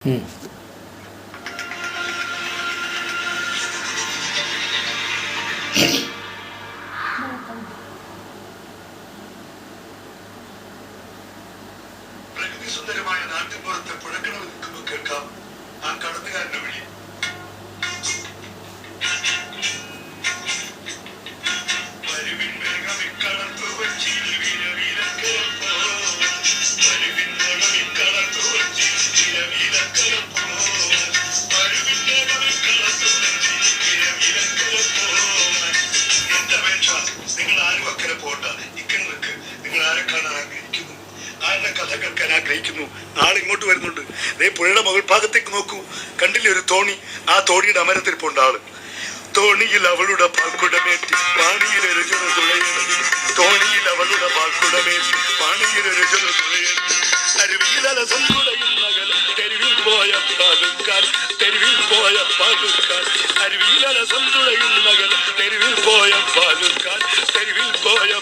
ഉം. ഭാഗത്തേക്ക് നോക്കൂ. കണ്ടില്ലേ ഒരു തോണി? ആ തോണിയുടെ അമരത്തിരിപ്പുണ്ട് ആൾ. തോണിയിൽ അവളുടെ പാൽക്കുടമേറ്റി പാണിയിൽ തോണിയിൽ അവളുടെ പാൽക്കുടമേറ്റി പാണിയിൽ ഒരു ജന തുളയണം പോയ പോയ പോയ പോയ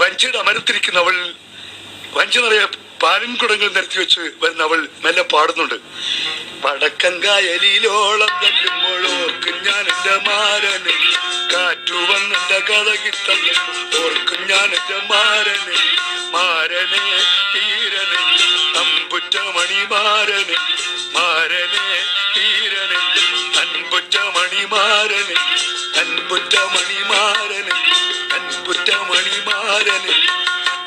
വഞ്ചിയുടെ അമരത്തിരിക്കുന്നവൾ വഞ്ചി നിറയെ പാലും കുടങ്ങൾ നിരത്തി വെച്ച് വരുന്ന അവൾ മെല്ലെ പാടുന്നുണ്ട്. വടക്കങ്കായലിലോളം തല്ലുമ്പോഴോർക്കും ഞാൻ എന്റെ മാരന് കാറ്റു വന്നെന്റെ കഥ കിട്ടല്ല? ഓർക്കും ഞാൻ എന്റെ മാരന് മാരനെ അമ്പുറ്റ മണിമാരന് മാരനെ തീരനെ അൻപുറ്റ മണിമാരന് അൻപുറ്റ മണിമാരന് അൻപുറ്റ മണിമാരന്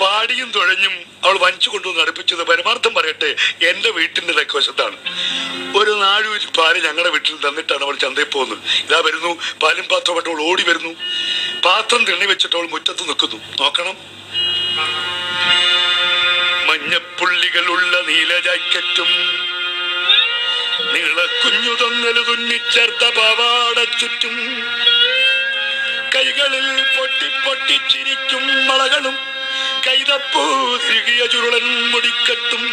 പാടിയും തുഴഞ്ഞും അവൾ വഞ്ചു കൊണ്ടുവന്ന് അടുപ്പിച്ചത് പരമാർത്ഥം പറയട്ടെ എന്റെ വീട്ടിന്റെ തെക്കുവശത്താണ് ഒരു നാഴൂരി പാൽ ഞങ്ങളുടെ വീട്ടിൽ തന്നിട്ടാണ് അവൾ ചന്തയിൽ പോകുന്നത്. ഇതാ വരുന്നു പാലും പാത്രമായിട്ട് അവൾ ഓടി വരുന്നു. പാത്രം തിണ്ണി വെച്ചിട്ട് അവൾ മുറ്റത്ത് നിൽക്കുന്നു. നോക്കണം. മഞ്ഞപ്പുള്ളികളുള്ള നീല ജാക്കറ്റും നീള കുഞ്ഞു തൊങ്ങൽ തുന്നിച്ചേർത്ത പാവാട ചുറ്റും കൈകളിൽ പൊട്ടി പൊട്ടിച്ചിരിക്കും വളകളും കൈതപ്പൂ തിരികിയ ചുരുളൻ മുടിക്കെട്ടും.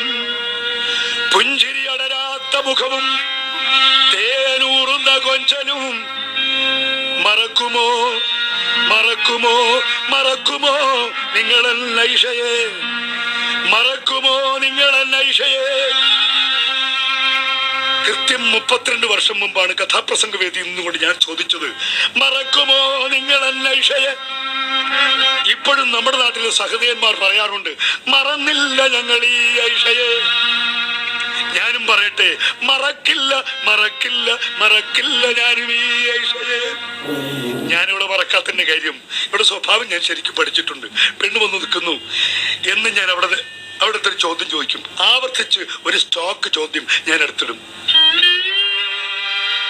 പുഞ്ചിരി അടരാത്ത മുഖവും തേനൂറുന്ന കൊഞ്ചനും. മറക്കുമോ മറക്കുമോ മറക്കുമോ നിങ്ങളൻ നൈഷയെ മറക്കുമോ നിങ്ങളൻ നൈഷയെ കൃത്യം മുപ്പത്തിരണ്ട് വർഷം മുമ്പാണ് കഥാപ്രസംഗ വേദി നിന്നുകൊണ്ട് ഞാൻ ചോദിച്ചത് മറക്കുമോ നിങ്ങളെ അന്വേഷയെ ഇപ്പോഴും നമ്മുടെ നാട്ടിലെ സഹൃദയന്മാർ പറയാറുണ്ട് മറന്നില്ല ഞങ്ങൾ ഈ ഐഷയെ. ഞാനും പറയട്ടെ മറക്കില്ല മറക്കില്ല മറക്കില്ല ഞാനും ഈ ഐഷയെ. ഞാനിവിടെ മറക്കാത്തതിന്റെ കാര്യം ഇവിടെ സ്വഭാവം ഞാൻ ശരിക്കും പഠിച്ചിട്ടുണ്ട്. പെണ്ണ് വന്ന് നിൽക്കുന്നു എന്ന് ഞാൻ അവിടെ അവിടുത്തെ ഒരു ചോദ്യം ചോദിക്കും. ആവർത്തിച്ച് ഒരു സ്റ്റോക്ക് ചോദ്യം ഞാൻ എടുത്തിടും.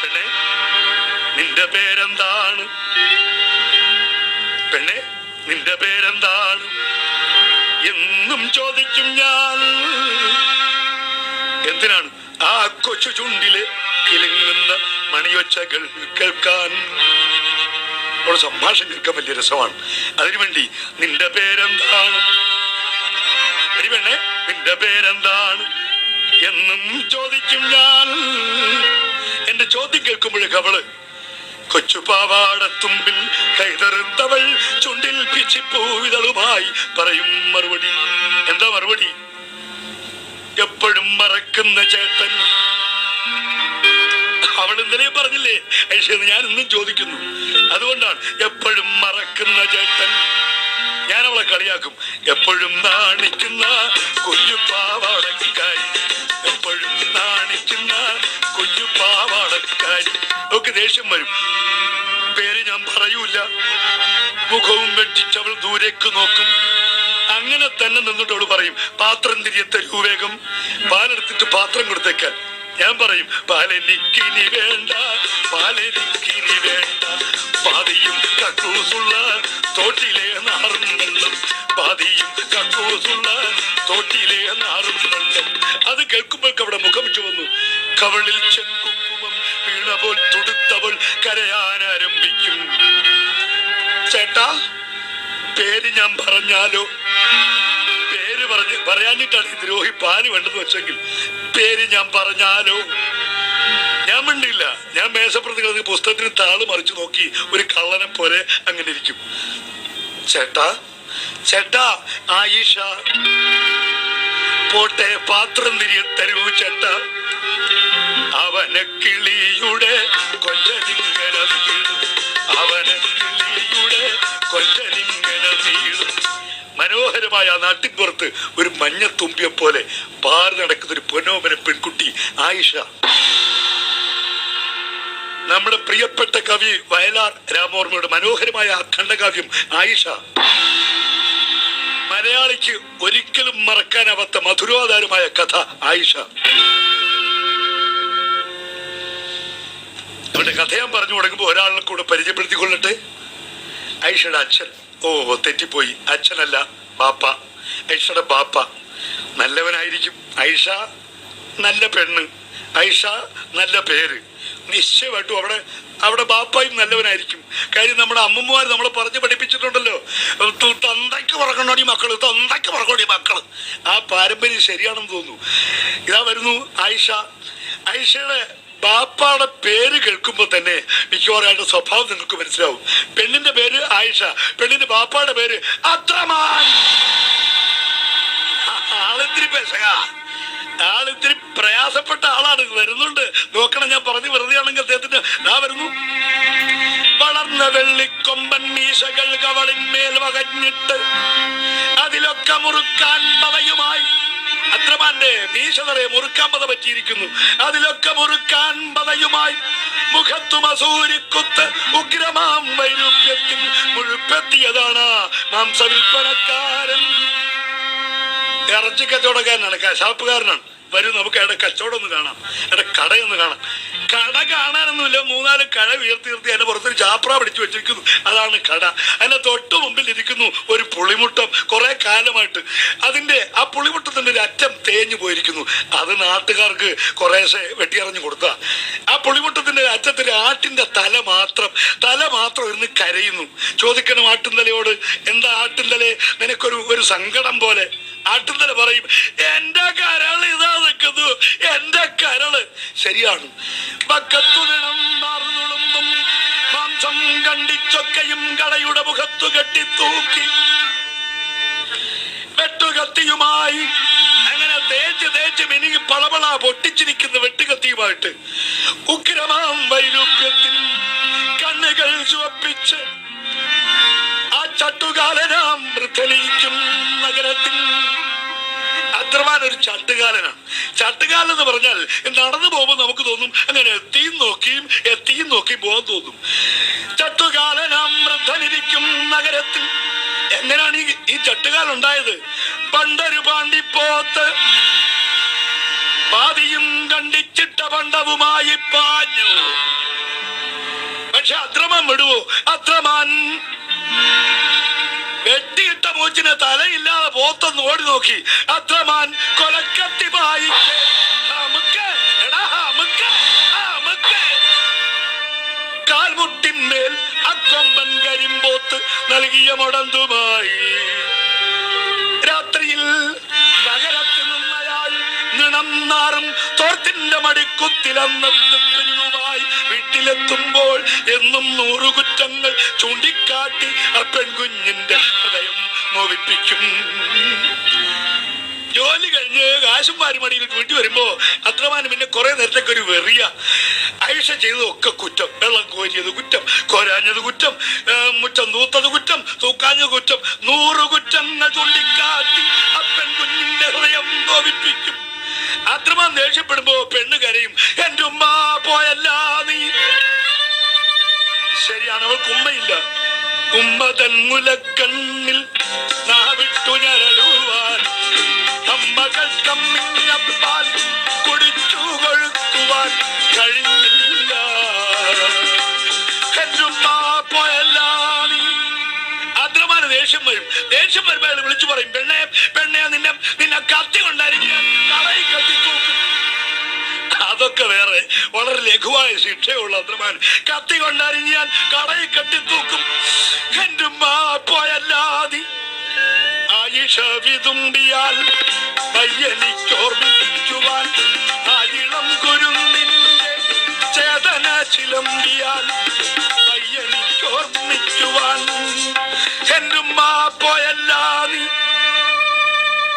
പെണ്ണെ നിന്റെ പേരെന്താണ്? നിന്റെ പേരെന്താണ്? എന്നും ചോദിക്കും ഞാൻ. എന്തിനാണ് ആ കൊച്ചു ചുണ്ടിൽ കിലുങ്ങുന്ന മണിയൊച്ചകൾ കേൾക്കാൻ? അവിടെ സംഭാഷണം കേൾക്കാൻ വലിയ രസമാണ്. അതിനുവേണ്ടി നിന്റെ പേരെന്താണ്? എടി നിന്റെ പേരെന്താണ്? എന്നും ചോദിക്കും ഞാൻ. എന്റെ ചോദ്യം കേൾക്കുമ്പോഴേക്ക് അവൾ കൊച്ചു പാവാടത്തുമ്പിൽ കൈതറുത്തവൾ ചുണ്ടിൽ പിച്ചിപ്പൂവിതളുമായി പറയും മറുപടി. എന്താ മറുപടി? എപ്പോഴും മറക്കുന്ന ചേട്ടൻ. അവൾ ഇന്നലെ പറഞ്ഞില്ലേ? ഐശ്വര്യ ഞാൻ ഇന്നും ചോദിക്കുന്നു. അതുകൊണ്ടാണ് എപ്പോഴും മറക്കുന്ന ചേട്ടൻ. ഞാൻ അവളെ കളിയാക്കും. എപ്പോഴും നാണിക്കുന്ന കുഞ്ഞു പാവാടക്കായി എപ്പോഴും നാണിക്കുന്ന കുഞ്ഞു പാവാടക്കാരി. ഒക്കെ ദേഷ്യം വരും. പേര് ഞാൻ പറയൂല. മുഖവും വെട്ടിച്ചവൾ ദൂരേക്ക് നോക്കും. അങ്ങനെ തന്നെ നിന്നിട്ട് അവൾ പറയും പാത്രം തിരിയത്തെ തരൂ വേഗം പാലെടുത്തിട്ട് പാത്രം കൊടുത്തേക്കാൻ. ഞാൻ പറയും പാലെനിക്കിനി വേണ്ട പാലെനിക്കിനി വേണ്ട. പാതിയും കക്കൂസുള്ള തോട്ടിലെ നാറും വെള്ളം പാതിയും കക്കൂസുള്ള തോട്ടിലെ നാറും വെള്ളം അത് കേൾക്കുമ്പോഴേക്ക് അവിടെ മുഖം ചുവന്നു. കവളിൽ ചെങ്കുങ്കുമം വീണപോൽ തുടുത്തവൾ കരയാൻ ആരംഭിക്കും. ചേട്ടാ പേര് ഞാൻ പറഞ്ഞാലോ? പേര് പറഞ്ഞ് പറയാനിട്ടാണ് ഈ ദ്രോഹി പാൽ വേണ്ടെന്ന് വെച്ചെങ്കിൽ. പേര് ഞാൻ പറഞ്ഞാലോ? ഞാൻ മിണ്ടില്ല ഞാൻ മേശപ്രതി പുസ്തകത്തിന് താൾ മറിച്ചു നോക്കി ഒരു കള്ളനെ പോലെ അങ്ങനെ ഇരിക്കും. ചേട്ടാ ചേട്ടാ ആയിഷ. പോട്ടെ പാത്രം തിരിയ തരൂ ചേട്ട. അവന കിളിയുടെ കൊല്ലലിംഗനം വീഴും. അവനെ കിളിയുടെ കൊല്ലലിംഗനം വീഴും. മനോഹരമായ ആ നാട്ടിൻപുറത്ത് ഒരു മഞ്ഞ തുമ്പിയെ പോലെ പാറി നടക്കുന്ന ഒരു പൊന്നോമന പെൺകുട്ടി ആയിഷ. നമ്മുടെ പ്രിയപ്പെട്ട കവി വയലാർ രാമവർമ്മയുടെ മനോഹരമായ ആ ഖണ്ഡകാവ്യം ആയിഷ. മലയാളിക്ക് ഒരിക്കലും മറക്കാനാവാത്ത മധുരോധാരമായ കഥ ആയിഷ. ഞാൻ പറഞ്ഞു തുടങ്ങുമ്പോൾ ഒരാളെ കൂടെ പരിചയപ്പെടുത്തിക്കൊള്ളട്ടെ? ഐഷയുടെ അച്ഛൻ. ഓ തെറ്റിപ്പോയി. അച്ഛനല്ല ബാപ്പ. ഐഷയുടെ ബാപ്പ. നല്ലവനായിരിക്കും. ഐഷ നല്ല പെണ്ണ്. ഐഷ നല്ല പേര്. നിശ്ചയമായിട്ടും അവിടെ അവിടെ ബാപ്പായും നല്ലവനായിരിക്കും. കാര്യം നമ്മുടെ അമ്മമാർ നമ്മളെ പറഞ്ഞ് പഠിപ്പിച്ചിട്ടുണ്ടല്ലോ. തൊന്തയ്ക്ക് പറക്കണോടി മക്കൾ? തന്തയ്ക്ക് പറക്കണോടി മക്കൾ? ആ പാരമ്പര്യം ശരിയാണെന്ന് തോന്നുന്നു. ഇതാ വരുന്നു ആയിഷ ആയിഷയുടെ ബാപ്പാടെ പേര് കേൾക്കുമ്പോൾ തന്നെ മിക്കവാറും സ്വഭാവം നിങ്ങൾക്ക് മനസ്സിലാവും. പെണ്ണിന്റെ പേര് ആയിഷ പെണ്ണിന്റെ ബാപ്പാടെ പേര് അത്രമാൻ ആളിത്തിരി ആളിത്തിരി പ്രയാസപ്പെട്ട ആളാണ്. വരുന്നുണ്ട്. നോക്കണം ഞാൻ പറഞ്ഞു വെറുതെ ആണെങ്കിൽ അദ്ദേഹത്തിന്റെ ഞാൻ വരുന്നു. വളർന്ന വെള്ളിക്കൊമ്പൻ മീശകൾ കവളിന്മേൽ വകഞ്ഞിട്ട് അതിലൊക്കെ മുറുക്കാൻ പതയുമായി അത്രമാന്റെ ഭീഷണരെ മുറുക്കാൻ പത പറ്റിയിരിക്കുന്നു. അതിലൊക്കെ മുറുക്കാൻ പതയുമായി മുഖത്തു മസൂരിക്കുത്ത് ഉഗ്രമാം വൈരൂപ്യത്തിൽ മുഴുപ്പെത്തിയതാണ് മാംസവിൽപ്പനക്കാരൻ. ഇറച്ചി കച്ചവടക്കാരനാണ് കശാപ്പുകാരനാണ് വരൂ. നമുക്ക് അവിടെ കച്ചവടം ഒന്ന് കാണാം. അവിടെ കടയൊന്ന് കാണാം. കട കാണാനൊന്നുമില്ല. മൂന്നാൽ കട ഉയർത്തി നിർത്തി അതിന്റെ പുറത്തൊരു ചാപ്ര പിടിച്ചു വെച്ചിരിക്കുന്നു. അതാണ് കട. അതിന്റെ തൊട്ട് മുമ്പിൽ ഇരിക്കുന്നു ഒരു പുളിമുട്ടം കുറെ കാലമായിട്ട്. അതിന്റെ ആ പുളിമുട്ടത്തിന്റെ ഒരു അറ്റം തേഞ്ഞു പോയിരിക്കുന്നു. അത് നാട്ടുകാർക്ക് കുറേശ്ശെ വെട്ടിയറിഞ്ഞു കൊടുത്ത. ആ പുളിമുട്ടത്തിന്റെ അറ്റത്തിൽ ആട്ടിന്റെ തല മാത്രം തല മാത്രം ഇരുന്ന് കരയുന്നു. ചോദിക്കണം ആട്ടിൻതലയോട് എന്താ ആട്ടിൻതലേ? നിനക്കൊരു ഒരു സങ്കടം പോലെ. ആട്ടുതല പറയും എന്റെ കരൾ ഇതാ നിൽക്കുന്നു. എന്റെ കരൾ ശരിയാണ്. പക്കത്തു നിണം മാറുന്നുളുമ്പും മാംസം കണ്ടിച്ചൊക്കെയും കടയുടെ മുഖത്തു കെട്ടിത്തൂക്കി വെട്ടുകത്തിയുമായി അങ്ങനെ തേച്ച് തേച്ച് മിനുങ്ങി പളപള പൊട്ടിച്ചിരിക്കുന്ന വെട്ടുകത്തിയുമായിട്ട്. ഉഗ്രമാം വൈരൂപ്യത്തിൽ കണ്ണുകൾ ചുവപ്പിച്ച് ആ ചട്ടുകാലനാം വൃദ്ധനയിക്കും നഗരത്തിൽ അത്രമാൻ ഒരു ചട്ടുകാലനാണ്. ചട്ടുകാലൻ എന്ന് പറഞ്ഞാൽ നടന്നു പോകുമ്പോൾ നമുക്ക് തോന്നും അങ്ങനെ എത്തിയും നോക്കിയും എത്തിയും നോക്കിയും പോകാൻ തോന്നും. ചട്ടുകാലനാം നഗരത്തിൽ. എങ്ങനെയാണ് ഈ ചട്ടുകാലം ഉണ്ടായത്? പണ്ടൊരു പാണ്ടിപ്പോത്ത് പാതിയും കണ്ടിച്ചിട്ട പണ്ടവുമായി പാഞ്ഞു. പക്ഷെ അത്രമാൻ വിടുവോ? അത്രമാൻ വെട്ടിയിട്ട മൂച്ചിന് തലയില്ലാതെ പോത്തൊന്ന് ഓടി നോക്കി. അത്രമാൻ കൊലക്കത്തി കാൽമുട്ടിന്മേൽ അക്കൊമ്പൻ കരിമ്പോത്ത് നൽകിയ മുടന്തുമായി. രാത്രിയിൽ നഗരത്തിൽ നിന്നയാൾ നിണം നാറും തോർത്തിന്റെ മടിക്കുത്തിലന്നുമായി വീട്ടിലെത്തുമ്പോൾ എന്നും നൂറു കുറ്റങ്ങൾ ചൂണ്ടിക്കാട്ടി ആ പെൺകുഞ്ഞിന്റെ ഹൃദയം നോവിപ്പിക്കും കാശും പാരിമണിയിൽ വീട്ടിൽ വരുമ്പോ അത്രമാനം പിന്നെ കുറെ നേരത്തേക്ക് ഒരു വെറിയ ആയുഷ ചെയ്തതൊക്കെ കുറ്റം. വെള്ളം കോരിയത് കുറ്റം കോരാഞ്ഞത് കുറ്റം മുറ്റം തൂത്തത് കുറ്റം തൂക്കാഞ്ഞത് കുറ്റം നൂറ് കുറ്റങ്ങൾ ചുള്ളിക്കാട്ടി അപ്പൻ കുഞ്ഞിന്റെ ഹൃദയം കോപിപ്പിക്കും. അത്രമാൻ ദേഷ്യപ്പെടുമ്പോ പെണ്ണ് കരയും എന്റെ ഉമ്മ പോയല്ല നീ. ശരിയാണ് അവൾക്ക് ഉമ്മയില്ല. ഉമ്മ മുലക്കണ്ണിൽ അമ്മകൾ കമ്മിഞ്ഞപ്പാൽ കുടിച്ചു കൊഴുക്കുവാൻ കഴിഞ്ഞില്ല. അത്രമാന ദേഷ്യം വരും. ദേഷ്യം വരുമ്പോ അയാൾ വിളിച്ചു പറയും പെണ്ണെ നിന്നെ നിന്നെ കത്തി കൊണ്ടായിരിക്കും കളയി കത്തി തൂക്കും അതൊക്കെ വേറെ വളരെ ലഘുവായ ശിക്ഷയുള്ള അത്രമാൻ കത്തി കൊണ്ടറിഞ്ഞ് ഞാൻ കടയിൽ കെട്ടിത്തൂക്കും എന്റെ മാ പോയല്ലാതി ആയിഷ വിതുമ്പിയാൽ പയ്യനിക്കോർമ്മിക്കുവാൻ ആയിളം കുരുന്നിന്റെ ചേതന ചിലമ്പിയാൽ പയ്യനിക്കോർമ്മിക്കുവാൻ എന്റെ ഉമ്മ നീ?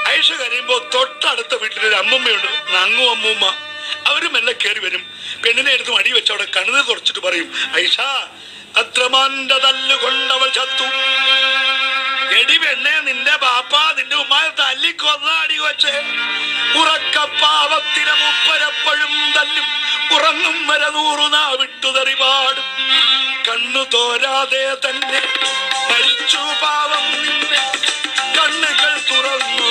ഐഷ കരയുമ്പോ തൊട്ടടുത്ത വീട്ടിലൊരു അമ്മമ്മയുണ്ട്. നങ്ങു അമ്മൂമ്മ. അവരും എന്നെ കയറി വരും. പെണ്ണിനെ എടുത്ത് മടി വെച്ച് അവിടെ കണ്ണുനീർ തുറച്ചിട്ട് പറയും ഐഷ അത്രമാന്റെ തല്ലുകൊണ്ടവൾ ചത്തു. എടി പെണ്ണെ നിന്റെ ബാപ്പ വരെ നൂറു നാവിട്ടുതറിപാട് വിട്ടുതെറി പാടും. കണ്ണു തോരാതെ തന്നെ മരിച്ചു പാവം നിന്നെ. കണ്ണുകൾ തുറന്നു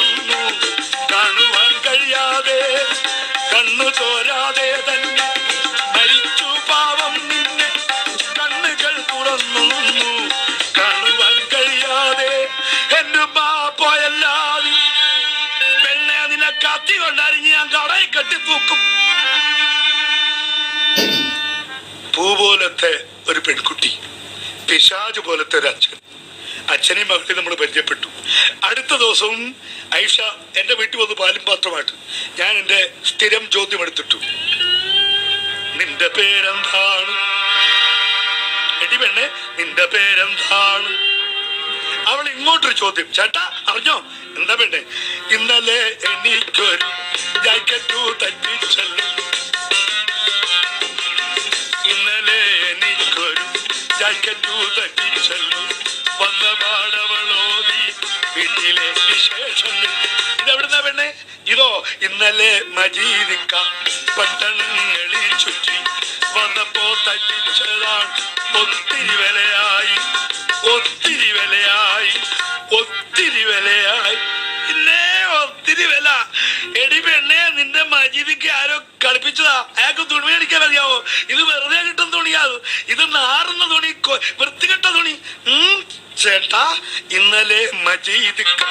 കാണുവാൻ കഴിയാതെ. കണ്ണു തോരാതെ തന്നെ മരിച്ചു പാവം നിന്നെ. കണ്ണുകൾ തുറന്നു കാണുവാൻ കഴിയാതെ. എന്റെ പോയല്ലാതെ പെണ്ണെ നിന്നെ കത്തി കൊണ്ടറിഞ്ഞ് ഞാൻ കടയിൽ കെട്ടി തൂക്കും പോലത്തെ ഒരു പെൺകുട്ടി പിശാജ് പോലത്തെ ഒരു അച്ഛൻ. അച്ഛനെയും മകളെ നമ്മൾ പരിചയപ്പെട്ടു. അടുത്ത ദിവസവും ഐഷ എന്റെ വീട്ടിൽ വന്ന് പാലും പാത്രമായിട്ട് ഞാൻ എന്റെ സ്ഥിരം ചോദ്യം എടുത്തിട്ടു. നിന്റെ പേരെന്താണ്? എടി പെണ്ണെ നിന്റെ പേരെന്താണ്? അവൾ ഇങ്ങോട്ടൊരു ചോദ്യം. ചേട്ടാ അറിഞ്ഞോ? എന്താ പെണ്ണെ? ഇന്നലെ എനിക്കൊരു ജാക്കറ്റു തട്ടിച്ചല്ലോ? ജാക്കറ്റു തട്ടിച്ചല്ലോ വന്ന പാടവളോതി വീട്ടിലെ വിശേഷങ്ങൾ ഇതെവിടുന്ന പെണ്ണെ ഇതോ ഇന്നലെ മജീദിക്ക പട്ടണങ്ങളിൽ ചുറ്റി വന്നപ്പോ തട്ടിച്ചതാണ് ഒത്തിരി വിലയായി ഒത്തിരി വിലയായി ഒത്തിരി വിലയായി ഒത്തിരി വില. എടി പെണ്ണേ നിന്റെ മജീദിക്ക് ആരോ കളിപ്പിച്ചതാ. അയാൾക്ക് തുണി അടിക്കാൻ അറിയാവോ ഇത് വെറുതെ കിട്ടുന്ന തുണിയാത് ഇത് നാറുന്ന തുണി വൃത്തികെട്ട തുണി. ചേട്ടാ ഇന്നലെ മജീദിക്ക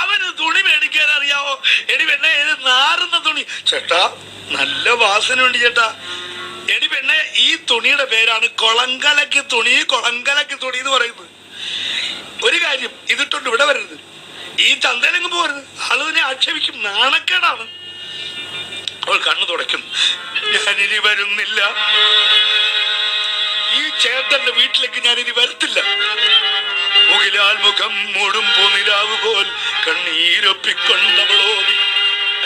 അവന് തുണി മേടിക്കാൻ അറിയാവോ? എടി പെണ്ണെ ഇത് നാറുന്ന തുണി. ചേട്ടാ നല്ല വാസനയുണ്ട് ചേട്ടാ. എടി പെണ്ണെ ഈ തുണിയുടെ പേരാണ് കൊളങ്കലക്ക് തുണി കൊളങ്കലക്ക് തുണി എന്ന് പറയുന്നത്. ഒരു കാര്യം ഇതിട്ടുണ്ട് ഇവിടെ വരരുത്. ഈ ചന്തയിലെങ്ങും പോകരുത് ആളുതിനെ ആക്ഷേപിക്കും. നാണക്കേടാണ്. അവൾ കണ്ണു തുടയ്ക്കും. ഞാനിനി വരുന്നില്ല. ഈ ചേട്ടന്റെ വീട്ടിലേക്ക് ഞാനിനി വരത്തില്ല. മുകിലാൽ മുഖം മൂടും പൂനിലാവ് പോൽ കണ്ണീരൊപ്പിക്കൊണ്ടവളോ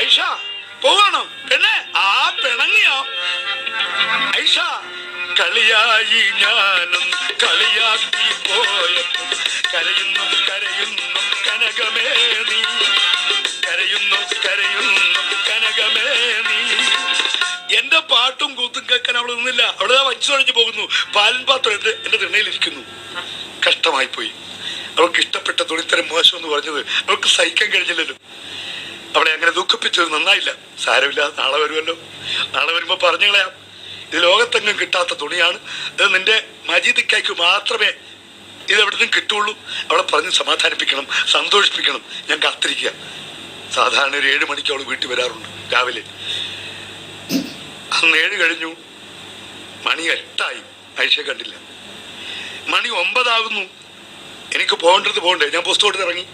ഐഷ പോവാണോ? പെണ്ണെ ആ പിണങ്ങിയോ? ഐഷ കളിയായി ഞാനും കളിയാക്കി പോയപ്പോൾ കരയുന്നു കരയുന്നു. കനകമേ നീ കരയുന്നു കരയുന്നു കനകമേ നീ എന്റെ പാട്ടും കൂത്തും കേൾക്കാൻ അവൾ നിന്നില്ല. അവിടെ വച്ചു തുടങ്ങി പോകുന്നു. പാലൻ എന്റെ എന്റെ തിണ്ണയിലിരിക്കുന്നു. കഷ്ടമായി പോയി. അവൾക്ക് ഇഷ്ടപ്പെട്ട തുണിത്തരം മോശം എന്ന് പറഞ്ഞത് അവൾക്ക് സഹിക്കാൻ കഴിഞ്ഞില്ലല്ലോ. അവളെ അങ്ങനെ ദുഃഖിപ്പിച്ചത് നന്നായില്ല. സാരമില്ല നാളെ വരുമല്ലോ. നാളെ വരുമ്പോ പറഞ്ഞു കളയാം. ഇത് ലോകത്തെങ്ങും കിട്ടാത്ത തുണിയാണ്. ഇത് നിന്റെ മജീദിക്കായ്ക്ക് മാത്രമേ ഇത് എവിടെ നിന്നും കിട്ടുള്ളൂ. അവളെ പറഞ്ഞ് സമാധാനിപ്പിക്കണം സന്തോഷിപ്പിക്കണം. ഞാൻ കാത്തിരിക്കുക. സാധാരണ ഒരു ഏഴ് മണിക്ക് അവൾ വീട്ടിൽ വരാറുണ്ട് രാവിലെ. അന്ന് ഏഴ് കഴിഞ്ഞു. മണി എട്ടായി. ആയിഷയെ കണ്ടില്ല. മണി ഒമ്പതാകുന്നു. എനിക്ക് പോകേണ്ടത് പോകണ്ടേ? ഞാൻ പുസ്തകത്തിൽ ഇറങ്ങി.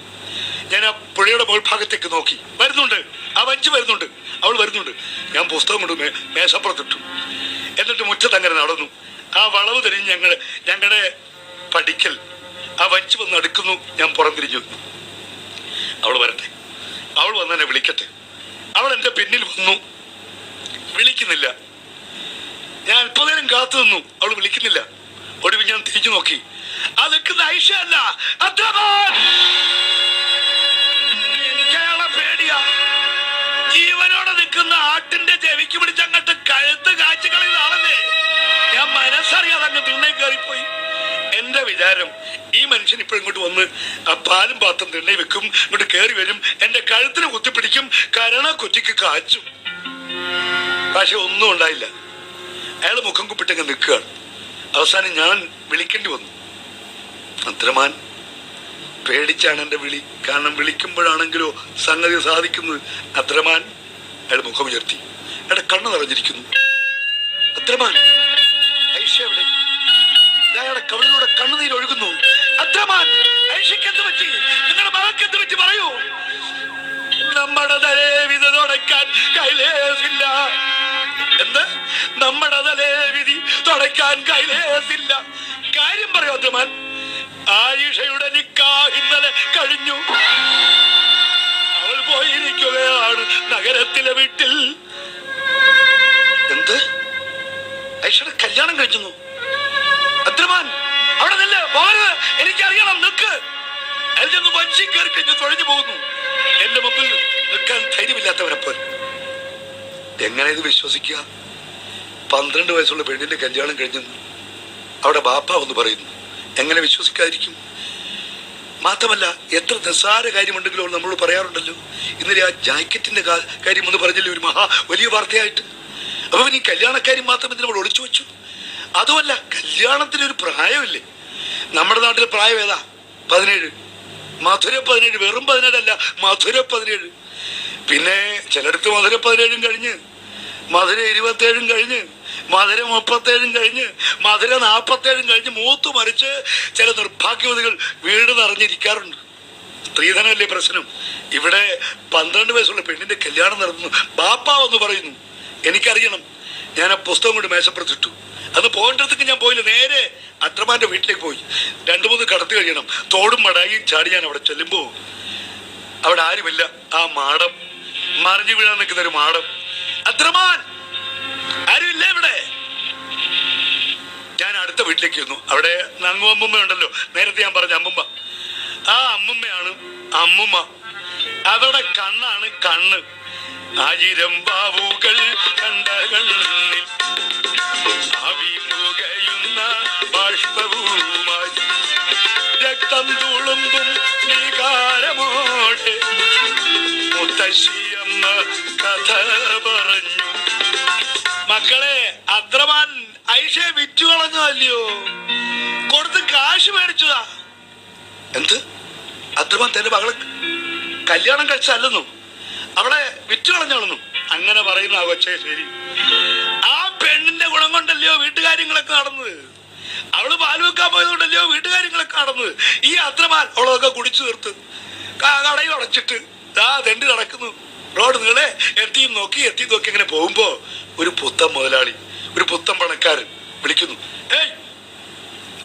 ഞാൻ ആ പുഴയുടെ മുകൾഭാഗത്തേക്ക് നോക്കി. വരുന്നുണ്ട്. ആ വഞ്ചി വരുന്നുണ്ട്. അവൾ വരുന്നുണ്ട്. ഞാൻ പുസ്തകം കൊണ്ട് മേശപ്പുറത്തിട്ടു. എന്നിട്ട് മുറ്റത്തങ്ങനെ നടന്നു. ആ വളവ് തിരിഞ്ഞ് ഞങ്ങൾ ഞങ്ങളുടെ പഠിക്കൽ. ആ വഞ്ചി വന്ന് അടുക്കുന്നു ഞാൻ പുറംതിരിഞ്ഞു. അവൾ വരട്ടെ. അവൾ വന്ന് എന്നെ വിളിക്കട്ടെ. അവൾ എന്റെ പിന്നിൽ വന്നു. വിളിക്കുന്നില്ല. ഞാൻ അല്പനേരം കാത്തു നിന്നു. അവൾ വിളിക്കുന്നില്ല. ഒടുവിൽ ഞാൻ തിരിച്ചു നോക്കി. അതൊക്കെ ഐഷ അല്ല പേടിയാ. ജീവനോടെ നിൽക്കുന്ന ആട്ടിന്റെ ചെവിക്ക് പിടിച്ചങ്ങട്ട് കഴുത്ത് കാഴ്ചകളിൽ ആളല്ലേ? ഞാൻ മനസ്സറിയാതെ അങ്ങ് തിണ്ണേ കയറിപ്പോയി എന്റെ വിചാരം ഈ മനുഷ്യൻ ഇപ്പോൾ ഇങ്ങോട്ട് വന്ന് ആ പാലും പാത്രം തന്നെ വെക്കും ഇങ്ങോട്ട് കയറി വരും എന്റെ കഴുത്തിന് കുത്തിപ്പിടിക്കും കരണ കുറ്റിക്ക് കാച്ചും. പക്ഷെ ഒന്നും ഉണ്ടായില്ല. അയാൾ മുഖം കുപ്പിട്ടങ്ങ് നിൽക്കുകയാണ്. അവസാനം ഞാൻ വിളിക്കേണ്ടി വന്നു. അത്രമാൻ പേടിച്ചാണ് എന്റെ വിളി. കാരണം വിളിക്കുമ്പോഴാണെങ്കിലോ സംഗതി സാധിക്കുന്നത്. അത്രമാൻ അയാൾ മുഖം ഉയർത്തി. അയാളുടെ കണ്ണ് നിറഞ്ഞിരിക്കുന്നു. അത്രമാൻ കണ്ണുനീർ ഒഴുകുന്നു. അത്രമാൻ ഐഷയ്ക്ക് എന്ത് പറ്റി? നിങ്ങളുടെ മകൾക്ക് എന്ത് പറ്റി? പറയൂ. നമ്മുടെ തലേ വിധ തുടയ്ക്കാൻ കൈലേസില്ല. എന്ത്? നമ്മുടെ തലേ വിധി തുടയ്ക്കാൻ കൈലേസില്ല. കാര്യം പറയൂ അത്രമാൻ ആയിഷയുടെ നിക്കാ ഇന്നലെ കഴിഞ്ഞു. അവൾ പോയിരിക്കുകയാണ് നഗരത്തിലെ വീട്ടിൽ. എന്ത്? ഐഷയുടെ കല്യാണം കഴിച്ചു എനിക്കറിയണം നിൽക്ക് അതിൽ നിന്ന് വഞ്ചി കയറി കഴിഞ്ഞ് തുഴഞ്ഞു പോകുന്നു. എന്റെ മുമ്പിൽ നിൽക്കാൻ ധൈര്യമില്ലാത്തവരെ പോലെ. എങ്ങനെ ഇത് വിശ്വസിക്കുക? പന്ത്രണ്ട് വയസ്സുള്ള പെണ്ണിന്റെ കല്യാണം കഴിഞ്ഞെന്ന് അവിടെ ബാപ്പ ഒന്ന് പറയുന്നു. എങ്ങനെ വിശ്വസിക്കാതിരിക്കും? മാത്രമല്ല എത്ര നിസ്സാര കാര്യമുണ്ടെങ്കിലും നമ്മൾ പറയാറുണ്ടല്ലോ. ഇന്നലെ ആ ജാക്കറ്റിന്റെ കാര്യം ഒന്ന് പറഞ്ഞില്ലേ ഒരു മഹാ വലിയ വാർത്തയായിട്ട്? അപ്പൊ ഇനി കല്യാണക്കാര്യം മാത്രം ഇതിനോട് ഒളിച്ചു വെച്ചു? അതുമല്ല കല്യാണത്തിന് ഒരു പ്രായമില്ലേ? നമ്മുടെ നാട്ടിൽ പ്രായം ഏതാ? പതിനേഴ്. മധുര പതിനേഴ്. വെറും പതിനേഴല്ല മധുര പതിനേഴ്. പിന്നെ ചിലടത്ത് മധുര പതിനേഴും കഴിഞ്ഞ് മധുര ഇരുപത്തേഴും കഴിഞ്ഞ് മധുര മുപ്പത്തേഴും കഴിഞ്ഞ് മധുര നാൽപ്പത്തേഴും കഴിഞ്ഞ് മൂത്ത് മറിച്ച് ചില നിർഭാഗ്യവതികൾ വീട് നിറഞ്ഞിരിക്കാറുണ്ട്. സ്ത്രീധനമല്ലേ പ്രശ്നം? ഇവിടെ പന്ത്രണ്ട് വയസ്സുള്ള പെണ്ണിന്റെ കല്യാണം നടന്നു. ബാപ്പാവെന്ന് പറയുന്നു എനിക്കറിയണം ഞാൻ ആ പുസ്തകം കൊണ്ട് മേശപ്പുറത്തിട്ടു അത് പോകേണ്ടതൊക്കെ ഞാൻ പോയില്ല നേരെ അത്രമാന്റെ വീട്ടിലേക്ക് പോയി. രണ്ടു മൂന്ന് കടത്ത് കഴിയണം. തോടും മടായും ചാടി ഞാൻ അവിടെ ചെല്ലുമ്പോൾ അവിടെ ആരുമില്ല. ആ മാടം മറിഞ്ഞു വീഴാൻ നിൽക്കുന്ന ഒരു മാടം. അത്രമാൻ ആരുമില്ല ഇവിടെ? ഞാൻ അടുത്ത വീട്ടിലേക്ക് വന്നു അവിടെ നങ്ങു അമ്മുമ്മ ഉണ്ടല്ലോ. നേരത്തെ ഞാൻ പറഞ്ഞ അമ്മുമ്മ. ആ അമ്മുമ്മയാണ് അമ്മുമ്മ. അവരുടെ കണ്ണാണ് കണ്ണ്. ആയിരം ബാവുകൾ കണ്ട കണ്ണിൽ അവിമുകയുന്ന ബാഷ്പവുമായി രക്തം തുളുമ്പും വികാരമോടെ മുത്തശ്ശിയമ്മ കഥ പറഞ്ഞു. മക്കളെ അത്രമാൻ ഐഷയെ വിറ്റു കളഞ്ഞതല്ലയോ കൊടുത്ത് കാശ് മേടിച്ചതാ. എന്ത്? അത്രമാൻ തന്റെ മകളെ കല്യാണം കഴിച്ചല്ലെന്നു അവളെ വിറ്റു കളഞ്ഞോളുന്നു അങ്ങനെ പറയുന്ന ആ കൊച്ചേ ശരി. ആ പെണ്ണിന്റെ ഗുണം കൊണ്ടല്ലയോ വീട്ടുകാര്യങ്ങളൊക്കെ നടന്നത്? അവൾ പാൽ വെക്കാൻ പോയതുകൊണ്ടല്ലയോ വീട്ടുകാര്യങ്ങളൊക്കെ നടന്നത്? ഈ അത്രമാൻ അവളൊക്കെ കുടിച്ചു തീർത്ത് കടയിൽ അടച്ചിട്ട് ആ തെണ്ടി നടക്കുന്നു. റോഡ് നീളെ എത്തിയും നോക്കി എത്തിയും നോക്കി ഇങ്ങനെ പോകുമ്പോ ഒരു പുത്തൻ മുതലാളി ഒരു പുത്തൻ പണക്കാരൻ വിളിക്കുന്നു. ഏയ്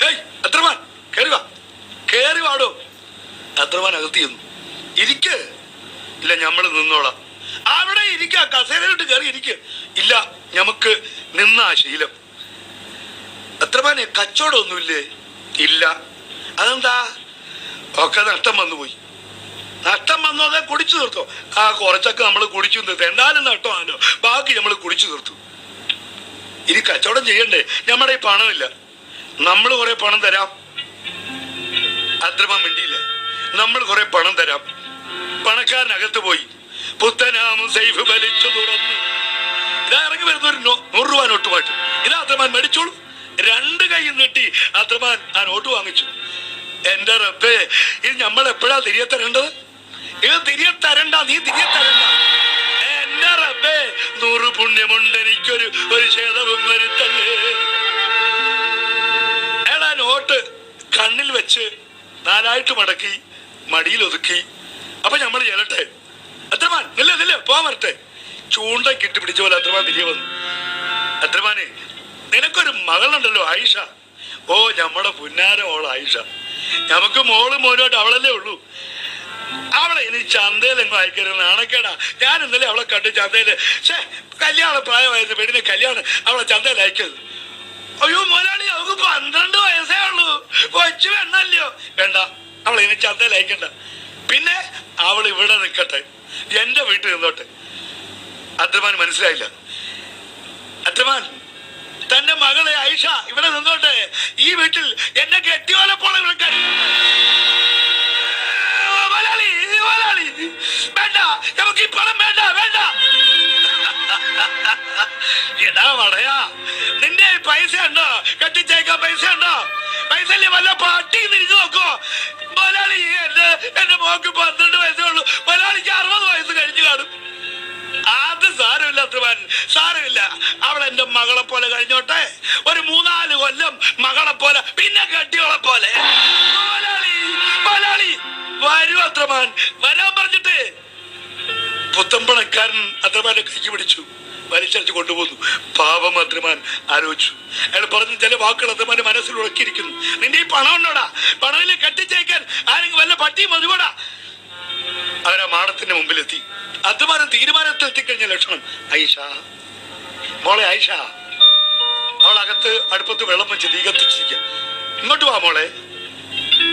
ഏയ് അത്രമാൻ കയറി വാ. കയറി വാടോ. അത്രമാൻ അകത്തി ചെന്നു. ഇരിക്ക്. ഇല്ല ഞമ്മൾ നിന്നോളാം. അവിടെ ഇരിക്കുക കസേരയിലോട്ട് കയറി ഇരിക്കുക ഇല്ല നമുക്ക് നിന്ന ശീലം. അത്രമാനെ കച്ചവടമൊന്നുമില്ലേ? ഇല്ല. അതെന്താ? ഒക്കെ നഷ്ടം വന്നു പോയി. നഷ്ടം വന്നോ അതെ കുടിച്ചു തീർത്തോ. ആ കുറച്ചൊക്കെ നമ്മൾ കുടിച്ചു തീർത്തു. എന്തായാലും നഷ്ടമാണല്ലോ ബാക്കി നമ്മൾ കുടിച്ചു തീർത്തു. ഇനി കച്ചവടം ചെയ്യണ്ടേ? നമ്മുടെ ഈ പണമില്ല. നമ്മൾ കുറെ പണം തരാം. അത്രമാൻ മിണ്ടിയില്ല. നമ്മൾ കുറെ പണം തരാം. പണക്കാരനകത്ത് പോയി. പുത്തനാമും സൈഫ് വലിച്ചു തുറന്നു. ഇതാ ഇറങ്ങി വരുന്ന ഒരു നൂറ് രൂപ നോട്ടുമായിട്ട് ഇതാ അത്രമാൻ മേടിച്ചോളൂ. രണ്ട് കൈ നീട്ടി അത്രമാൻ ആ നോട്ട് വാങ്ങിച്ചു. എന്റെ റബ്ബേ ഇത് നമ്മൾ എപ്പോഴാ തിരികെ തരേണ്ടത്? ഇത് തിരികെ തരണ്ട നീ തിരികെ തരണ്ട. എന്റെ റബ്ബേ നൂറ് പുണ്യമുണ്ട് എനിക്കൊരു ഒരു ക്ഷേതവും വരുത്തല്ലേ? എടാ നോട്ട് കണ്ണിൽ വെച്ച് നാലായിട്ട് മടക്കി മടിയിൽ ഒതുക്കി. അപ്പൊ നമ്മൾ ചെല്ലട്ടെ? അത്രമാൻ നില്ല നില്ല പോവാൻ വരട്ടെ. ചൂണ്ട കിട്ടി പിടിച്ച പോലെ അത്രമാൻ തിരികെ വന്നു. അത്രമാനെ നിനക്കൊരു മകളുണ്ടല്ലോ ആയിഷ. ഓ നമ്മുടെ പുന്നാര മോൾ ആയിഷ. നമുക്ക് മോൾ മോനോട്ട് അവളല്ലേ ഉള്ളൂ. അവളെ ഇനി ചന്തയിലെങ്ങും അയക്കരുത് നാണക്കേടാ. ഞാൻ ഇന്നലെ അവളെ കണ്ട് ചന്തയിൽ ഷേ കല്യാണ പ്രായമായിരുന്നു പെണ്ണിനെ കല്യാണം അവളെ ചന്തയിൽ അയക്കരുത്. അയ്യോ മോനാളി അവൾക്ക് പന്ത്രണ്ട് വയസ്സേ ഉള്ളൂ. കൊച്ചു പെണ്ണല്ലയോ. വേണ്ട അവളെ ഇനി ചന്തയിൽ അയക്കണ്ട. പിന്നെ അവൾ ഇവിടെ നിൽക്കട്ടെ. എന്റെ വീട്ടിൽ നിന്നോട്ടെ. അത്രമാൻ മനസ്സിലായില്ല. അത്രമാൻ തന്റെ മകളെ ഐഷ ഇവിടെ നിന്നോട്ടെ. ഈ വീട്ടിൽ എന്നെ ഇവിടെ വേണ്ട എടാ വടയാ നിന്റെ പൈസ ഉണ്ടോ? കെട്ടിച്ചേക്കാൻ പൈസ ഉണ്ടോ? പൈസ വല്ല പാട്ടി തിരിഞ്ഞു നോക്കോ. മലയാളി എന്റെ എന്റെ മോക്ക് പന്ത്രണ്ട് വയസ്സേ ഉള്ളൂ. മലയാളിക്ക് അറുപത് അവൾ മകളെ പോലെ കഴിഞ്ഞോട്ടെ? ഒരു മൂന്നാൽ കൊല്ലം മകളെ പോലെ പിന്നെ കെട്ടിയോളെ പോലെ വരൂ അത്രമാൻ. വരാൻ പറഞ്ഞിട്ട് പുത്തമ്പണക്കാരൻ അത്രമാന്റെ കൈ പിടിച്ചു. വലിച്ചടിച്ച് കൊണ്ടുപോകുന്നു പാപം അത്രമാൻ ആലോചിച്ചു. അയാൾ പറഞ്ഞ ചില വാക്കുകൾ അത്രമാന്റെ മനസ്സിൽ ഉറക്കിയിരിക്കുന്നു. നിന്റെ ഈ പണം ഉണ്ടോടാ? പണമില്ല കെട്ടിച്ചേക്കാൻ? ആരെങ്കിലും വല്ല പട്ടി മതികൂടാ അവരാ മാടത്തിന്റെ മുമ്പിലെത്തി. അധ്വാനം തീരുമാനത്തിൽ എത്തിക്കഴിഞ്ഞ ലക്ഷണം. ഐഷ മോളെ ആയിഷ. അവൾ അകത്ത് അടുപ്പത്ത് വെള്ളം വെച്ച് തീ കത്തിച്ചിരിക്കുക ഇങ്ങോട്ട് വാ മോളെ.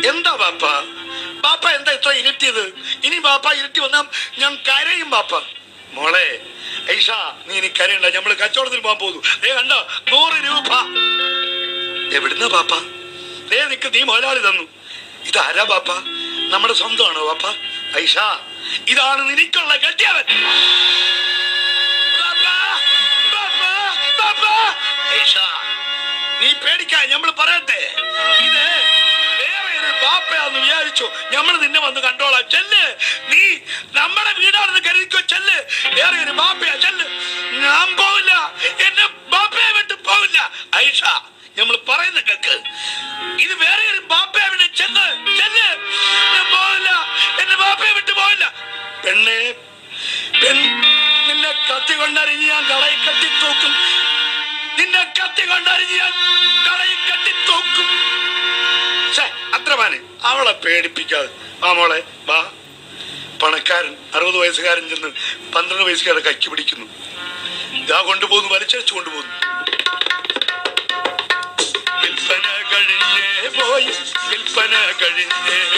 എന്താ ബാപ്പ? ബാപ്പ എന്താ ഇത്ര ഇരുട്ടിയത്? ഇനി ബാപ്പ ഇരുട്ടി വന്നാൽ ഞാൻ കരയും ബാപ്പ. മോളെ ഐഷ നീ ഇനി കരയണ്ട. നമ്മൾ കച്ചവടത്തിന് പോകാൻ പോകുന്നു. ദേ കണ്ട? നൂറ് രൂപ. എവിടുന്ന ബാപ്പ? ദേ നിക്ക് നീ മുതലാളി തന്നു. ഇതാരാ ബാപ്പ? നമ്മുടെ സ്വന്തമാണോ ബാപ്പ? ഐഷ ഇതാണ് നിനക്കുള്ള കെട്ടിയവൻ. നീ പേടിക്കാൻ നമ്മൾ പറയട്ടെ. ഇത് വേറെ ഒരു ബാപ്പയാന്ന് വിചാരിച്ചു. നമ്മൾ നിന്നെ വന്ന് കണ്ടോളാം. ചെല്ല് നീ നമ്മുടെ വീടാണെന്ന് കരുതിക്കോ ചെല്ല്. വേറെ ഒരു ബാപ്പയാ ചെല്ല്. ഞാൻ പോവില്ല. എന്നെ ബാപ്പയെ വിട്ട് പോവില്ല. ഐഷ നമ്മൾ പറയുന്ന കേക്ക്. ഇത് വേറെ ഒരു ബാപ്പയെ വിട്ട് ചെല്ല് ചെല്ല്. ഞാൻ പോവില്ല. എന്റെ ബാപ്പയെ വിട്ട് പോവില്ല. പെണ്ണേ പെൺ നിന്നെ കത്തി കൊണ്ടറിഞ്ഞ് ഞാൻ കടയിൽ കെട്ടി തൂക്കും. നിന്നെ കത്തി കൊണ്ടറിഞ്ഞ് ഞാൻ കടയിൽ കെട്ടി തൂക്കും. ഛേ, അത്ര അവളെ പേടിപ്പിക്കാതെ. ആ മോളെ വാ. പണക്കാരൻ അറുപത് വയസ്സുകാരൻ ചെന്ന് പന്ത്രണ്ട് വയസ്സുകാരെ കക്കി പിടിക്കുന്നു. ഇതാ കൊണ്ടുപോകുന്നു വലിച്ചടിച്ചു കൊണ്ടുപോകുന്നു. വിൽപ്പന കഴിഞ്ഞേ പോയി വിൽപ്പന കഴിഞ്ഞേ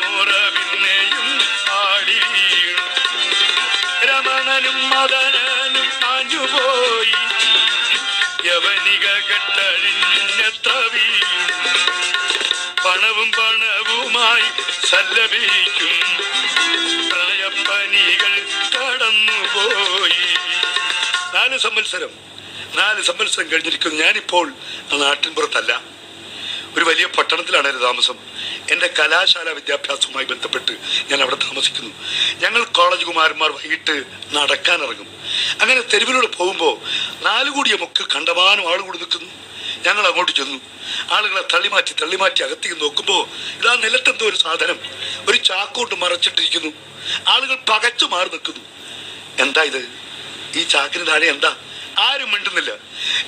പിന്നെയും പാടി പണവും പണവുമായി സല്ലപിക്കും. പ്രളയപ്പനികൾ കടന്നുപോയി. നാല് സംവത്സരം നാല് സംവത്സരം കഴിഞ്ഞിരിക്കുന്നു. ഞാനിപ്പോൾ നാട്ടിൻപുറത്തല്ല. ഒരു വലിയ പട്ടണത്തിലാണ് താമസം. എന്റെ കലാശാല വിദ്യാഭ്യാസവുമായി ബന്ധപ്പെട്ട് ഞാൻ അവിടെ താമസിക്കുന്നു. ഞങ്ങൾ കോളേജ് കുമാരന്മാർ വൈകിട്ട് നടക്കാനിറങ്ങും. അങ്ങനെ തെരുവിലൂടെ പോകുമ്പോൾ നാലുകൂടിയ മുക്ക് കണ്ടമാനം ആൾ കൂടി നിൽക്കുന്നു. ഞങ്ങൾ അങ്ങോട്ട് ചെന്നു. ആളുകളെ തള്ളിമാറ്റി തള്ളിമാറ്റി അകത്തേക്ക് നോക്കുമ്പോൾ ഇതാ നിലത്തെന്തോ ഒരു സാധനം. ഒരു ചാക്കോട്ട് മറച്ചിട്ടിരിക്കുന്നു. ആളുകൾ പകച്ചു മാറി നിൽക്കുന്നു. എന്താ ഇത്? ഈ ചാക്കിന് താഴെ എന്താ? ആരും മിണ്ടുന്നില്ല.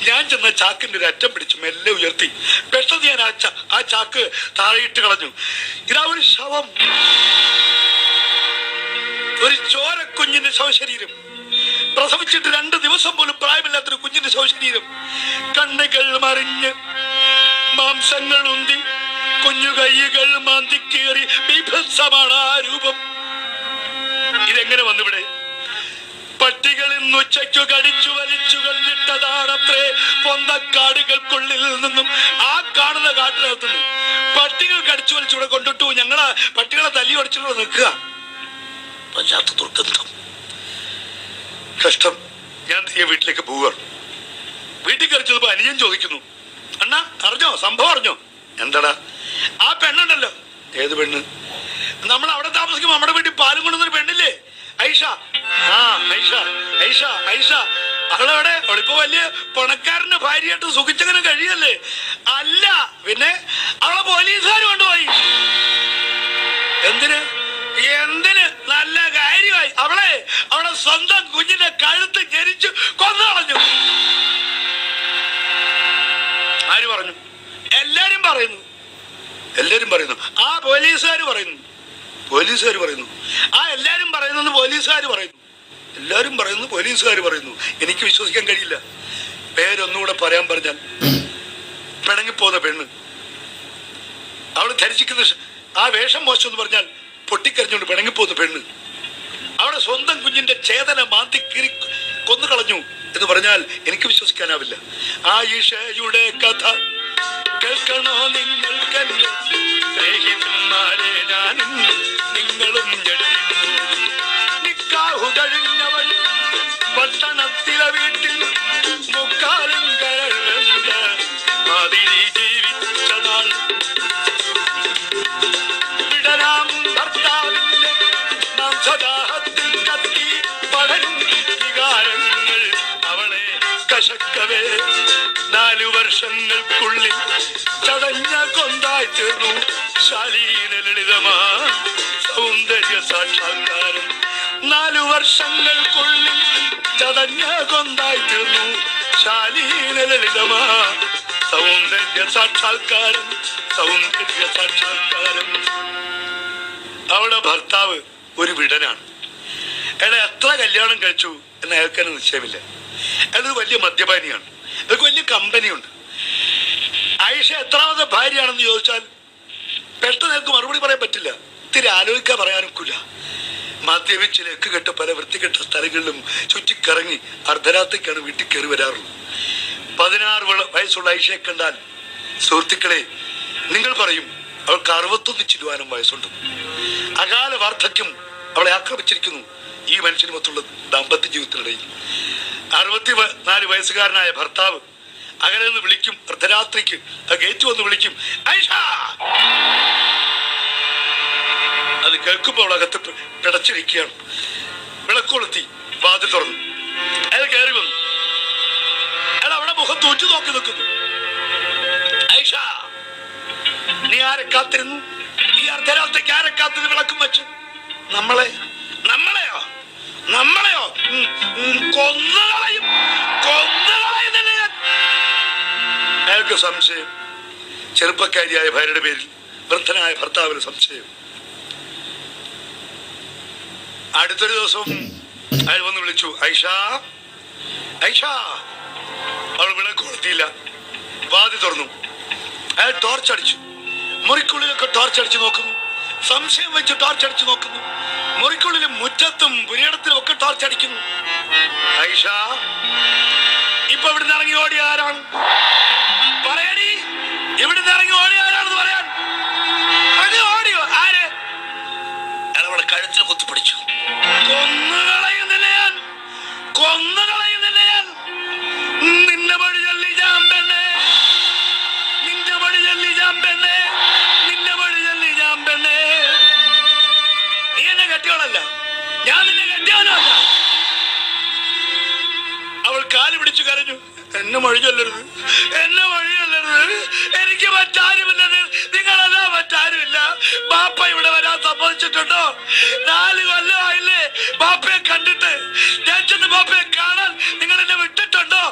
ഞാൻ ചെന്ന ചാക്കിന്റെ ഒരു അറ്റം പിടിച്ച് മെല്ലെ ഉയർത്തി. പെട്ടെന്ന് ഞാൻ ആ ആ ചാക്ക് താഴെയിട്ട് കളഞ്ഞു. ഇതാ ഒരു ശവം. ഒരു ചോര കുഞ്ഞിന്റെ ശവശരീരം. പ്രസവിച്ചിട്ട് രണ്ട് ദിവസം പോലും പ്രായമില്ലാത്തൊരു കുഞ്ഞിന്റെ ശവശരീരം. കണ്ണുകൾ മറിഞ്ഞ് മാംസങ്ങൾ ഉന്തി കുഞ്ഞു കൈകൾ മാന്തിക്കേറി ബീഭത്സമാണ് ആ രൂപം. ഇതെങ്ങനെ വന്നിവിടെ? പട്ടികളിൽ നിന്ന് ഉച്ചയ്ക്കു കടിച്ചു വലിച്ചു കൊണ്ടിട്ടതാണത്രേ പൊന്തക്കാടുകൾക്കുള്ളിൽ നിന്നും ആ കാണുന്ന കാട്ടിനകത്ത് നിന്ന് പട്ടികൾ കടിച്ചു വലിച്ചു ഇവിടെ കൊണ്ടിട്ടു. ഞങ്ങൾ പട്ടികളെ തല്ലി ഒടിച്ചിട്ട് നിൽക്കുക. വല്ലാത്ത ദുർഗന്ധം. കഷ്ടം. ഞാൻ തീയ വീട്ടിലേക്ക് പോവുകയാണ് വീട്ടിൽ കറിച്ചപ്പോ അനിയൻ ചോദിക്കുന്നു അണ്ണാ അറിഞ്ഞോ? സംഭവം അറിഞ്ഞോ? എന്താടാ? ആ പെണ്ണുണ്ടല്ലോ. ഏത് പെണ്ണ്? നമ്മൾ അവിടെ താമസിക്കുമ്പോ നമ്മുടെ വീട്ടിൽ പാലും കൊണ്ടുവന്നൊരു പെണ്ണില്ലേ? ഐഷ. ആ ഐഷ. ഐഷ ഐഷ. അവളെവിടെ അവളിപ്പോ വലിയ പണക്കാരന്റെ ഭാര്യയായിട്ട് സുഖിച്ചങ്ങനെ കഴിയല്ലേ അല്ല പിന്നെ അവളെ പോലീസുകാർ കൊണ്ടുപോയി. എന്തിന്? എന്തിന്? നല്ല കാര്യമായി. അവളെ അവളെ സ്വന്തം കുഞ്ഞിന്റെ കഴുത്ത് ജനിച്ചു കൊന്നളഞ്ഞു ആര് പറഞ്ഞു? എല്ലാരും പറയുന്നു. എല്ലാരും പറയുന്നു. ആ പോലീസുകാർ പറയുന്നു. പോലീസുകാർ പറയുന്നു. ആ എല്ലാരും പറയുന്നു പോലീസുകാർ പറയുന്നു. എല്ലാരും പറയുന്നു പോലീസുകാർ പറയുന്നു. എനിക്ക് വിശ്വസിക്കാൻ കഴിയില്ല. പേരൊന്നുകൂടെ പറയാൻ പറഞ്ഞാൽ പിണങ്ങിപ്പോന്ന പെണ്ണ്. അവൾ ധരിച്ചിരിക്കുന്ന ആ വേഷം മോശം എന്ന് പറഞ്ഞാൽ പൊട്ടിക്കരഞ്ഞുകൊണ്ട് പിണങ്ങിപ്പോന്ന പെണ്ണ്. അവളെ സ്വന്തം കുഞ്ഞിന്റെ ചേതന മാന്തി കീറി കൊന്നു കളഞ്ഞു എന്ന് പറഞ്ഞാൽ എനിക്ക് വിശ്വസിക്കാനാവില്ല. ആ ഈഷയുടെ കഥ കേൾക്കണോ നിങ്ങൾക്ക് സ്നേഹിതന്മാരെ നിങ്ങളും വർഷങ്ങൾക്കുള്ളിൽ തടഞ്ഞ കൊണ്ടായി തീർന്നു. ശാലീന ലളിതമാ സൗന്ദര്യ സാക്ഷാത്കാരം. നാലു വർഷങ്ങൾക്കുള്ളിൽ ചതഞ്ഞ കൊണ്ടായി തീർന്നു. ശാലീന ലളിതമാ സൗന്ദര്യ സാക്ഷാത്കാരം സൗന്ദര്യ സാക്ഷാത്കാരം. അവളുടെ ഭർത്താവ് ഒരു വിടനാണ്. അയാളെ എത്ര കല്യാണം കഴിച്ചു എന്ന് അയാൾക്ക് നിശ്ചയമില്ല. അയാളൊരു വലിയ മദ്യപാനിയാണ്. അയാൾക്ക് വലിയ കമ്പനിയുണ്ട്. ആയിഷ എത്രാമത്തെ ഭാര്യയാണെന്ന് ചോദിച്ചാൽ പെട്ടെന്ന് എനിക്ക് മറുപടി പറയാൻ പറ്റില്ല. ഇത്തിരി ആലോചിക്കാൻ പറയാനൊക്കില്ല. മദ്യപിച്ച് ലക്ക് കെട്ട് പല വൃത്തികെട്ട സ്ഥലങ്ങളിലും ചുറ്റിക്കറങ്ങി അർദ്ധരാത്രിക്കാണ് വീട്ടിൽ കയറി വരാറുള്ളത്. പതിനാറ് വയസ്സുള്ള ഐഷയെ കണ്ടാൽ സുഹൃത്തുക്കളെ നിങ്ങൾ പറയും അവൾക്ക് അറുപത്തൊന്ന് ചിരുവാനും വയസ്സുണ്ട്. അകാല വാർദ്ധക്യം അവളെ ആക്രമിച്ചിരിക്കുന്നു. ഈ മനുഷ്യന് മൊത്തമുള്ള ദാമ്പത്യ ജീവിതത്തിനിടയിൽ. അറുപത്തി നാല് വയസ്സുകാരനായ ഭർത്താവ് അകലെ നിന്ന് വിളിക്കും അർദ്ധരാത്രിക്ക് ഗേറ്റ് വന്ന് വിളിക്കും ഐഷ! അത് കേൾക്കുമ്പോൾ അകത്ത് പിടച്ചിരിക്കുകയാണ്. വിളക്കൊളുത്തി വാതിൽ തുറന്നു. അയാൾ കയറി വന്നു. അയാൾ അവിടെ മുഖം തൂച്ചു നോക്കി നിൽക്കുന്നു. ഐഷ നീ ആരെ കാത്തിരുന്നു? ഈ അർദ്ധരാത്രിക്ക് ആരെ കാത്തിരുന്ന് വിളക്കും വെച്ച് നമ്മളെ നമ്മളെയോ? നമ്മളെയോ? കൊന്നുകളയും. അയാൾക്ക് സംശയം. ചെറുപ്പക്കാരിയായ ഭാര്യയുടെ പേരിൽ വൃദ്ധനായ ഭർത്താവിന് സംശയം. അടുത്തൊരു ദിവസം അയാൾ വന്ന് വിളിച്ചു ഐഷ ഐഷ. അവൾ വിളക്ക് വാതി തുറന്നു. അയാൾ ടോർച്ച് അടിച്ചു മുറിക്കുള്ളിലൊക്കെ ടോർച്ച് അടിച്ചു നോക്കുന്നു. സംശയം വെച്ച് ടോർച്ച് അടിച്ചു നോക്കുന്നു. മുറിക്കുള്ളിലും മുറ്റത്തും പുരിയടത്തിലും ഒക്കെ ടോർച്ച് അടിക്കുന്നു. ഐഷ ഇപ്പൊ ഇവിടുന്ന് ഇറങ്ങി ഓടിയ ആരാണ്? പറയടി ഇവിടുന്ന് ഇറങ്ങി ഓടിയ ആരാണെന്ന് പറയാൻ. അത് ഓടിയോ? ആര്? അവളെ കഴുത്തിൽ കുത്തിപ്പിടിച്ചു. കൊന്നുകളയുന്നില്ല ഞാൻ. കൊന്നുകളയുന്നില്ല കെട്ടിയോളല്ല ഞാൻ നിന്നെ അവൾ കാൽ പിടിച്ചു കരഞ്ഞു. എന്നെ വഴി ചൊല്ലരുത് എന്നെ വഴി എനിക്ക് മറ്റാരുമില്ലത്. നിങ്ങളല്ല മറ്റാരുമില്ല. ബാപ്പ ഇവിടെ വരാൻ സമ്മതിച്ചിട്ടുണ്ടോ? നാല് കൊല്ലമായില്ലേ ബാപ്പയെ കണ്ടിട്ട്. ഞാൻ ചെന്ന് ബാപ്പയെ കാണാൻ നിങ്ങൾ എന്നെ വിട്ടിട്ടുണ്ടോ?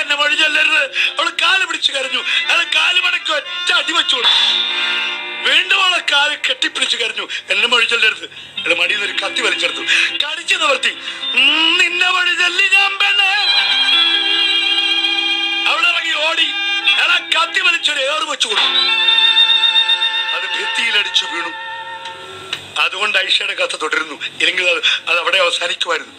എന്നെ വഴി ചൊല്ലരുത് അവൾ കാൽ പിടിച്ചു കരഞ്ഞു. അയാൾ കാൽ മടക്കി ഒറ്റ അടി വെച്ചു കൊടുത്തു. വീണ്ടും അവളെ കാൽ കെട്ടിപ്പിടിച്ചു കരഞ്ഞു. എന്നെ വഴി ചൊല്ലരുത്. എന്റെ മടിയിൽ ഒരു കത്തി വലിച്ചെടുത്തു. കടിച്ചു നിവർത്തി. നിന്നെ വഴി ചൊല്ലി ഞാൻ പെണ്ണേ. ഇറങ്ങി ഓടി. എടാ കത്തി വലിച്ചൊരു ഏറ് വെച്ചു കൊടുത്തു. അത് ഭിത്തിയിലടിച്ചു വീണു. അതുകൊണ്ട് ഐഷയുടെ കഥ തുടരുന്നു. ഇല്ലെങ്കിൽ അത് അത് അവിടെ അവസാനിക്കുമായിരുന്നു.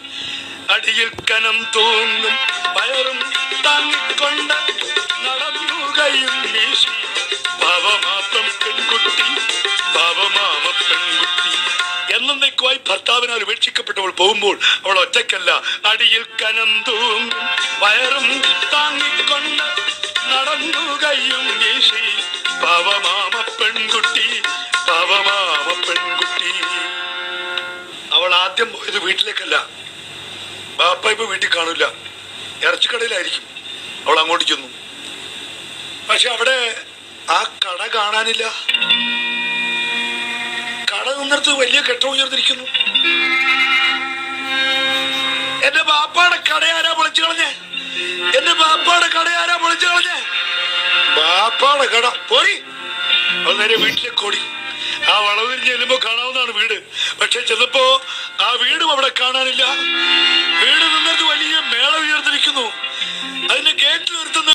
അടിയിൽ കനം തോന്നും പയറും താങ്ങിക്കൊണ്ട് നടന്നുകയും വീശി. പാവമാപ്പം പെൺകുട്ടി പാവമാമ പെൺകുട്ടി. എന്നേക്കുമായി ഭർത്താവിനാൽ ഉപേക്ഷിക്കപ്പെട്ടവൾ പോകുമ്പോൾ അവൾ ഒറ്റയ്ക്കല്ല. അടിയിൽ കനന്തും വയറും താങ്ങിക്കൊണ്ട് നടന്നുകയും വീശി. പാവമാമ പെൺകുട്ടി പാവമാമ പെൺകുട്ടി. അവൾ ആദ്യം പോയത് വീട്ടിലേക്കല്ല. ബാപ്പ ഇപ്പൊ വീട്ടിൽ കാണില്ല. ഇറച്ചിക്കടയിലായിരിക്കും. അവൾ അങ്ങോട്ട് ചെന്നു. പക്ഷെ അവിടെ ആ കട കാണാനില്ല. കട നിന്നിടത്ത് വലിയ കെട്ടം ഉയർന്നിരിക്കുന്നു. എന്റെ ബാപ്പാടെ കടയാരാ പൊളിച്ചു കളഞ്ഞേ? എന്റെ ബാപ്പാടെ കടയാരാ പൊളിച്ചു കളഞ്ഞേ? ബാപ്പാടെ കട. പോയി അവൾ നേരെ വീട്ടിലെ കൊടി ആ വളവിൽ ചെല്ലുമ്പോ കാണാവുന്നതാണ് വീട്. പക്ഷെ ചെന്നപ്പോ ആ വീടും അവിടെ കാണാനില്ല. വീട് നിന്നിടത്ത് വലിയ മേള ഉയർന്നിരിക്കുന്നു. അതിന്റെ ഗേറ്റിൽ ഒരുത്തുന്ന